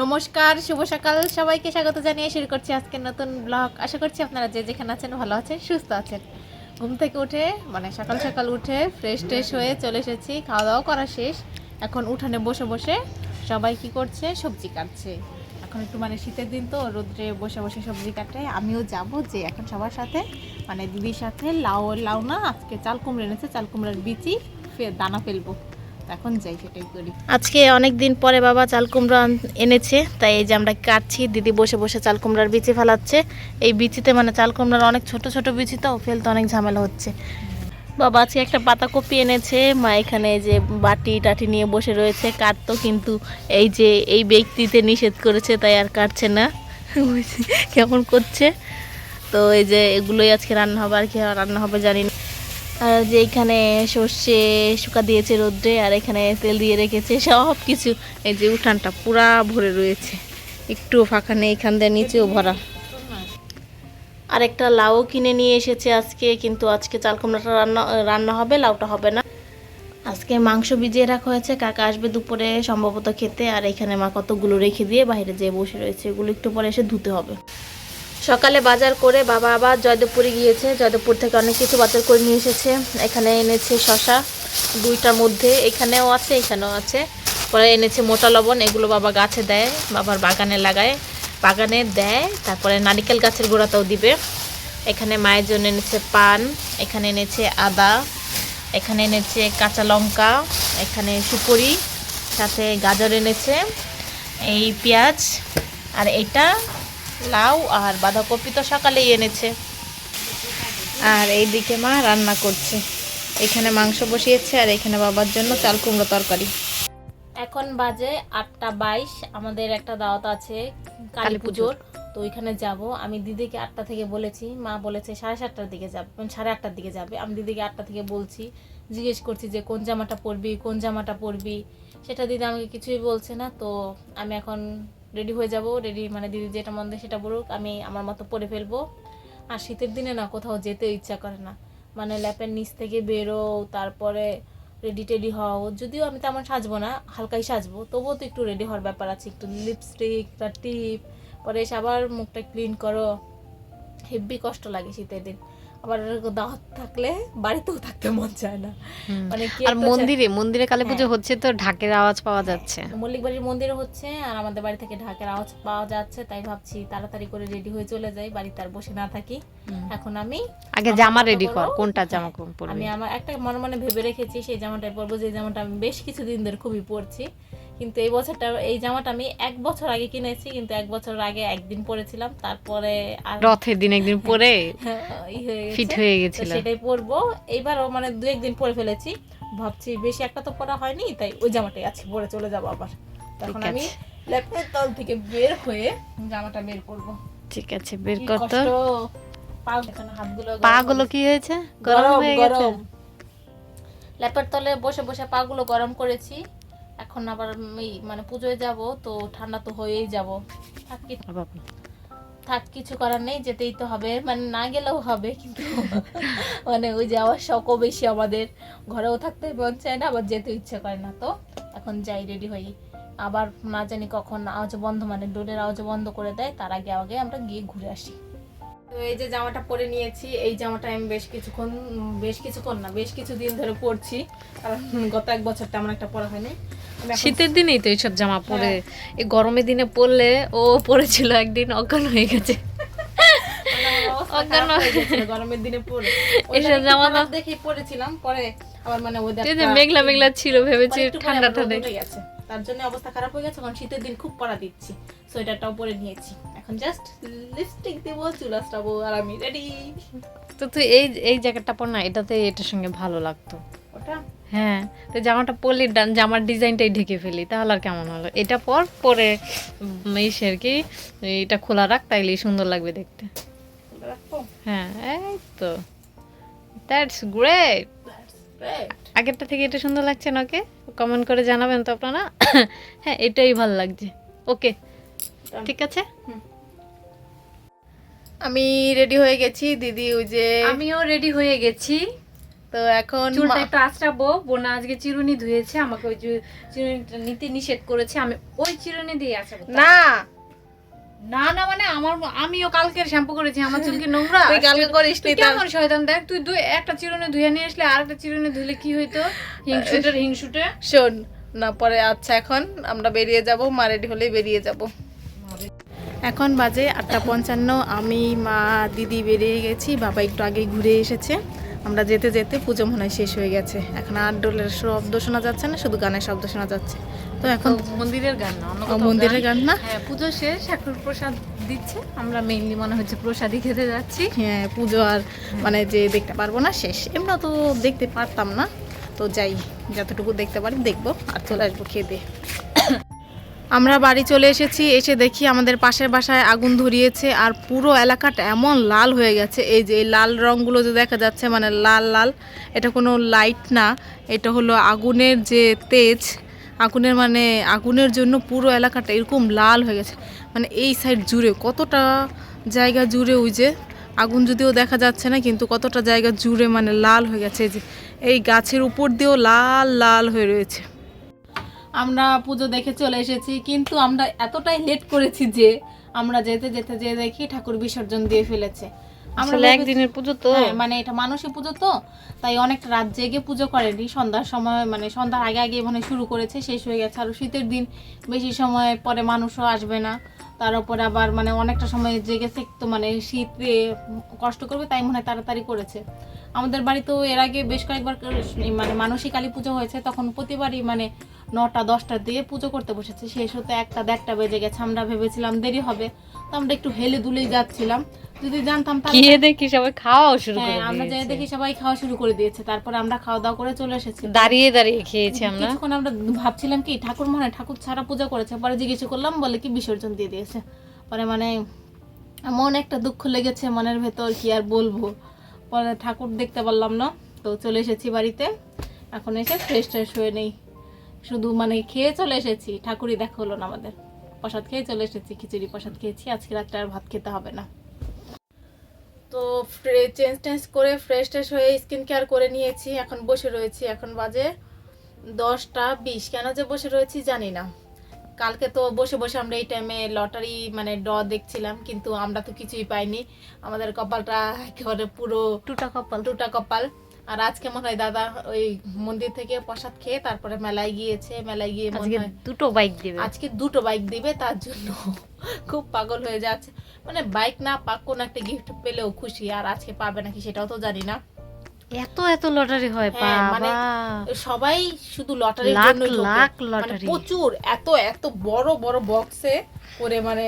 নমস্কার, শুভ সকাল। সবাইকে স্বাগত জানিয়ে শুরু করছি আজকের নতুন ব্লগ আশা করছি আপনারা যে যেখানে আছেন ভালো আছেন, সুস্থ আছেন। ঘুম থেকে উঠে মানে সকাল সকাল উঠে ফ্রেশ ট্রেশ হয়ে চলে এসেছি। খাওয়া দাওয়া করা শেষ। এখন উঠানে বসে বসে সবাই কি করছে? সবজি কাটছে। এখন একটু মানে শীতের দিন তো, রোদ্রে বসে বসে সবজি কাটে। আমিও যাব যে এখন সবার সাথে মানে দিদির সাথে লাউ লাউ না, আজকে চাল কুমড়ো এনেছে, চাল কুমড়োর বিচি দানা ফেলব। এখন যাই, সেটাই করি। আজকে অনেক দিন পরে বাবা চাল কুমড়া এনেছে, তাই এই যে আমরা কাটছি, দিদি বসে বসে চাল কুমড়ার বিচি ফেলাচ্ছে। এই বিচিতে মানে চাল কুমড়ার অনেক ছোট ছোট বিচি তো ফেলতে অনেক ঝামেলা হচ্ছে। বাবা আজকে একটা পাতাকপি এনেছে, মা এখানে যে বাটি টাটি নিয়ে বসে রয়েছে, কাটতো কিন্তু এই যে এই ব্যক্তিতে নিষেধ করেছে, তাই আর কাটছে না। কেমন করছে? তো এই যে এগুলোই আজকে রান্না হবে, আর কি রান্না হবে জানি না। আর যে এখানে সর্ষে শুকা দিয়েছে রোদ্রে আর এখানে তেল দিয়ে রেখেছে সব কিছু এই যে উঠানটা পুরা ভরে রয়েছে। একটু ফাঁকা নেই, এখান দিয়ে নিচেও ভরা। আর একটা লাউ কিনে নিয়ে এসেছে আজকে, কিন্তু আজকে চাল কুমড়াটা রান্না রান্না হবে, লাউটা হবে না। আজকে মাংস ভিজিয়ে রাখা হয়েছে, কাকা আসবে দুপুরে সম্ভবত খেতে, আর এখানে মা কতগুলো রেখে দিয়ে বাইরে যেয়ে বসে রয়েছে, এগুলো একটু পরে এসে ধুতে হবে। সকালে বাজার করে বাবা আবার জয়দেবপুরে গিয়েছে। জয়দেবপুর থেকে অনেক কিছু বাজার করে নিয়ে এসেছে। এখানে এনেছে শশা দুইটার মধ্যে। এখানেও আছে এখানেও আছে। পরে এনেছে মোটা লবণ, এগুলো বাবা গাছে দেয়, বাবার বাগানে লাগায়। বাগানে দেয়, তারপরে নারিকেল গাছের গোড়াতেও দিবে। এখানে মায়ের জন্য এনেছে পান, এখানে এনেছে আদা, এখানে এনেছে কাঁচা লঙ্কা, এখানে সুপুরি, সাথে গাজর এনেছে, এই পেঁয়াজ, আর এটা লাউ আর বাঁধাকপি তো সকালেই এনেছে। আর এইদিকে মা রান্না করছে। এখানে মাংস বসিয়েছে আর এখানে বাবার জন্য চাল কুমড়ো তরকারি। এখন বাজে আটটা বাইশ আমাদের একটা দাওয়াত আছে কালী পুজোর। তো ওইখানে যাব। আমি দিদিকে আটটা থেকে বলেছি মা বলেছে সাড়ে সাতটার দিকে যাবে মানে সাড়ে আটটার দিকে যাবে। আমি দিদিকে আটটা থেকে বলছি জিজ্ঞেস করছি যে কোন জামাটা পরবি কোন জামাটা পরবি? সেটা দিদি আমাকে কিছুই বলছে না তো আমি এখন রেডি হয়ে যাব রেডি মানে দিদি যেটা মন দেয় সেটা বলুক, আমি আমার মতো পরে ফেলব। আর শীতের দিনে না কোথাও যেতে ইচ্ছা করে না। মানে ল্যাপের নিচ থেকে বেরো, তারপরে রেডি টেডি হও। যদিও আমি তেমন সাজবো না, হালকাই সাজবো, তবুও তো একটু রেডি হওয়ার ব্যাপার আছে। একটু লিপস্টিক টিপ পরে এসে আবার মুখটা ক্লিন করো। হেভি কষ্ট লাগে শীতের দিন। আবার দাওয়াত থাকলে বাড়িতেও থাকতে মন চায় না। মানে কি আর মন্দিরে মন্দিরে কালী পুজো হ্যাঁ। হচ্ছে তো ঢাকের আওয়াজ পাওয়া যাচ্ছে। মল্লিক বাড়ির মন্দিরে হচ্ছে আর আমাদের বাড়ি থেকে ঢাকের আওয়াজ পাওয়া যাচ্ছে তাই ভাবছি তাড়াতাড়ি করে রেডি হয়ে চলে যাই বাড়িতে আর বসে না থাকি। এখন আমি আগে জামা রেডি কর কোনটা জামা হ্যাঁ, পরবি? আমি আমার একটা মনে মনে ভেবে রেখেছি সেই জামাটাই পরবো যে জামাটা আমি বেশ কিছুদিন ধরে খুবই পরছি। কিন্তু এই বছরটা এই জামাটা আমি এক বছর আগে কিনেছি কিন্তু এক বছর আগে একদিন পরেছিলাম তারপরে আর রথের দিন একদিন পরে ফিট হয়ে গেছিল সেটাই পরবো। এইবারও মানে দু একদিন পরে ফেলেছি। ভাবছি বেশি একটা তো পরা হয়নি তাই ওই জামাটাই আছে পরে চলে যাব আবার। তখন আমি। ল্যাপটপের তল থেকে বের হয়ে জামাটা বের করব। ঠিক আছে বের কি কর তো। কষ্ট। পা হাতগুলো গরম পা হয়ে গুলো কি হয়েছে? গরম হয়ে গেছে? ল্যাপের তলে বসে বসে পাগুলো গরম করেছি। এখন আবার আমি মানে পুজোয় যাব তো ঠান্ডা তো হয়েই যাব। থাক। থাক কিছু করার নেই যেতেই তো হবে। মানে না গেলেও হবে কিন্তু মানে ওই যাওয়ার শখও বেশি আমাদের। ঘরেও থাকতে মন চায় না আবার যেতে ইচ্ছে করে না তো। এখন যাই রেডি হই। আবার না জানি কখন আওয়াজ বন্ধ মানে ডোরের আওয়াজ বন্ধ করে দেয় তার আগে আগে আমরা গিয়ে ঘুরে আসি। তো এই যে জামাটা পরে নিয়েছি এই জামাটা আমি বেশ কিছুক্ষণ বেশ কিছুক্ষণ না বেশ কিছুদিন ধরে পরছি। কারণ গত এক বছর তেমন একটা পরা হয়নি। শীতের দিনেই তো এইসব জামা পরে এই গরমের দিনে পরলে ও পরেছিল একদিন অজ্ঞান হয়ে গেছে। আমার অবস্থা অজ্ঞান খারাপ হয়ে গেছিল গরমের দিনে পরে এসব জামা তো- দেখে পরেছিলাম পরে আবার মানে ওয়েদার এই যে মেঘলা মেঘলা ছিল ভেবেছি মানে ঠান্ডা ঠান্ডা গেছে। তার জন্য অবস্থা খারাপ হয়ে গেছে কারণ শীতের দিন খুব পরা দিচ্ছি। সোয়েটারটাও পরে নিয়েছি। এখন জাস্ট লিপস্টিক দিব চুল আসটাবো আর আমি রেডি তো তুই এই এই জ্যাকেটটা পর না এটাতে এটার সঙ্গে ভালো লাগতো। ওটা হ্যাঁ তো জামাটা পরলি জামার ডিজাইনটাই ঢেকে ফেলি তাহলে আর কেমন হলো? এটা পর পরে উম, ইসের কি এটা খোলা রাখ তাইলে সুন্দর লাগবে দেখতে। হ্যাঁ এই তো। দ্যাটস গ্রেট আগেরটা থেকে এটা সুন্দর লাগছে না ওকে? কমেন্ট করে জানাবেন তো আপনারা। হ্যাঁ এটাই ভালো লাগছে। ওকে ঠিক আছে? আমি রেডি হয়ে গেছি দিদি ওই যে আমিও রেডি হয়ে গেছি। তো এখন চুলটা একটু আঁচড়াবো। বোনা আজকে চিরুনি ধুয়েছে আমাকে ওই চিরুনিটা নিতে নিষেধ করেছে আমি ওই চিরুনি দিয়ে আঁচড়াবো। না। না না মানে আমার আমিও কালকে শ্যাম্পু করেছি আমার চুল কি নোংরা? তুই কালকে করিস নি কেমন শয়তান? দেখ তুই দুই একটা চিরুনি ধুয়ে নিয়ে আসলে আর একটা চিরুনি ধুলে কি হইতো? হিংসুটের হিংসুটে? শোন না পরে আচ্ছা এখন আমরা বেরিয়ে যাব মা রেডি হলেই বেরিয়ে যাব। এখন বাজে আটটা পঞ্চান্ন আমি মা দিদি বেরিয়ে গেছি বাবা একটু আগে ঘুরে এসেছে। আমরা যেতে যেতে পুজো মনে হয় শেষ হয়ে গেছে। এখন আর ডোলের শব্দ শোনা যাচ্ছে না শুধু গানের শব্দ শোনা যাচ্ছে। তো এখন মন্দিরের গান না অন্য মন্দিরের গান। গান না? হ্যাঁ পুজো শেষ এখন প্রসাদ দিচ্ছে। আমরা মেইনলি মনে হচ্ছে প্রসাদই খেতে যাচ্ছি। হ্যাঁ পুজো আর মানে যে দেখতে পারব না শেষ। এমনি তো দেখতে পারতাম না। তো যাই যতটুকু দেখতে পারি দেখব আর চলে আসব খেয়ে দিয়ে আমরা বাড়ি চলে এসেছি, এসে দেখি আমাদের পাশের বাসায় আগুন ধরিয়েছে আর পুরো এলাকাটা এমন লাল হয়ে গেছে। এই যে এই লাল রঙগুলো যে দেখা যাচ্ছে মানে লাল লাল, এটা কোনো লাইট না, এটা হলো আগুনের যে তেজ, আগুনের মানে আগুনের জন্য পুরো এলাকাটা এরকম লাল হয়ে গেছে। মানে এই সাইড জুড়ে কতটা জায়গা জুড়ে ওই যে আগুন যদিও দেখা যাচ্ছে না, কিন্তু কতটা জায়গা জুড়ে মানে লাল হয়ে গেছে। এই যে এই গাছের উপর দিয়েও লাল লাল হয়ে রয়েছে। আমরা পুজো দেখে চলে এসেছি, কিন্তু আমরা এতটাই লেট করেছি যে আমরা যেতে যেতে যেয়ে দেখি ঠাকুর বিসর্জন দিয়ে ফেলেছে। আসলে একদিনের পুজো তো। হ্যাঁ, মানে এটা মানুষই পুজো তো তাই অনেকটা রাত জেগে পুজো করেনি। সন্ধ্যার সময় মানে সন্ধ্যার আগে আগে মানে শুরু করেছে শেষ হয়ে গেছে। আর শীতের দিন বেশি সময় পরে মানুষও আসবে না। তার উপরে আবার মানে অনেকটা সময় জেগেছে তো মানে শীতে কষ্ট করবে তাই মনে হয় তাড়াতাড়ি করেছে। আমাদের বাড়িতেও এর আগে বেশ কয়েকবার মানে মানসিক কালী পুজো হয়েছে তখন প্রতিবারই মানে নটা দশটার দিকে পুজো করতে বসেছে। শেষ হতে একটা দেড়টা বেজে গেছে আমরা ভেবেছিলাম দেরি হবে তো আমরা একটু হেলে দুলেই যাচ্ছিলাম। যদি জানতাম তাহলে গিয়ে দেখি সবাই খাওয়াও শুরু করে হ্যাঁ আমরা যাই দেখি সবাই খাওয়া শুরু করে দিয়েছে। তারপরে আমরা খাওয়া দাওয়া করে চলে এসেছি। দাঁড়িয়ে দাঁড়িয়ে খেয়েছি আমরা। কিছুক্ষণ আমরা ভাবছিলাম কি ঠাকুর মনে ঠাকুর ছাড়া পূজা করেছে। পরে জিজ্ঞেস করলাম বলে কি বিসর্জন দিয়ে দিয়েছে। পরে মানে মন একটা দুঃখ লেগেছে মনের ভেতর কি আর বলব। পরে ঠাকুর দেখতে পারলাম না তো চলে এসেছি বাড়িতে। এখন এসে ফ্রেশ ট্রেশ হয়ে নেই। শুধু মানে খেয়ে চলে এসেছি। ঠাকুরই দেখা হলো না আমাদের। প্রসাদ খেয়ে চলে এসেছি খিচুড়ি প্রসাদ খেয়েছি। আজকে রাত্রে আর ভাত খেতে হবে না। তো চেঞ্জ টেঞ্জ করে ফ্রেশ ট্রেশ হয়ে স্কিন কেয়ার করে নিয়েছি এখন বসে রয়েছি এখন বাজে দশটা বিশ। কেন যে বসে রয়েছি জানি না। কালকে তো বসে বসে আমরা এই টাইমে লটারি মানে ড দেখছিলাম কিন্তু আমরা তো কিছুই পাইনি। আমাদের কপালটা একেবারে পুরো টুটা কপাল। টুটা কপাল। আর আজকে মনে হয় দাদা? ওই মন্দির থেকে প্রসাদ খেয়ে তারপরে মেলায় গিয়েছে মেলায় গিয়ে মনে হয় দুটো বাইক দেবে। আজকে দুটো বাইক দিবে তার জন্য খুব পাগল হয়ে যাচ্ছে। মানে বাইক না পাক কোনো একটা গিফট পেলেও খুশি আর আজকে পাবে নাকি সেটাও তো জানি না। এত এত লটারি হয় হ্যাঁ, মানে সবাই শুধু লটারির জন্য লাখ মানে লটারি প্রচুর এত এত বড় বড় বক্সে করে মানে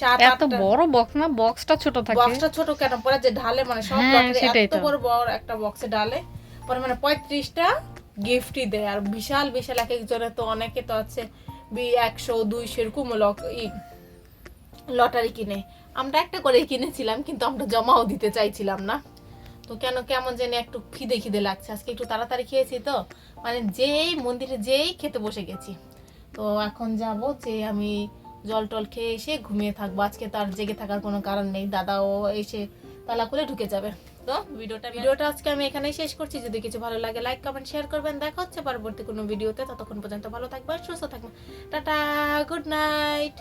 এত বড় বক্স না বক্সটা ছোট থাকে। বক্সটা ছোট কেন? পরে যে ঢালে মানে সব হ্যাঁ, লটারি এত বড় বড় একটা বক্সে ডালে পরে মানে পঁয়ত্রিশটা গিফটই দেয়। আর বিশাল বিশাল এক একজনের তো অনেকে তো আছে বি- একশো দুইশো এরকম লটারি কিনে। আমরা একটা করে কিনেছিলাম কিন্তু আমরা জমাও দিতে চাইছিলাম না। তো কেন কেমন জানি একটু খিদে খিদে লাগছে। আজকে একটু তাড়াতাড়ি খেয়েছি তো। মানে যেই মন্দিরে যেই খেতে বসে গেছি। তো এখন যাব যে আমি জল টল খেয়ে এসে ঘুমিয়ে থাকব। আজকে তার জেগে থাকার কোনো কারণ নেই। দাদাও এসে তালা খুলে ঢুকে যাবে। তো ভিডিওটা ভিডিওটা আজকে আমি এখানেই শেষ করছি। যদি কিছু ভালো লাগে লাইক কমেন্ট শেয়ার করবেন। দেখা হচ্ছে পরবর্তী কোনো ভিডিওতে। ততক্ষণ পর্যন্ত ভালো থাকবেন, সুস্থ থাকবেন। Tata good night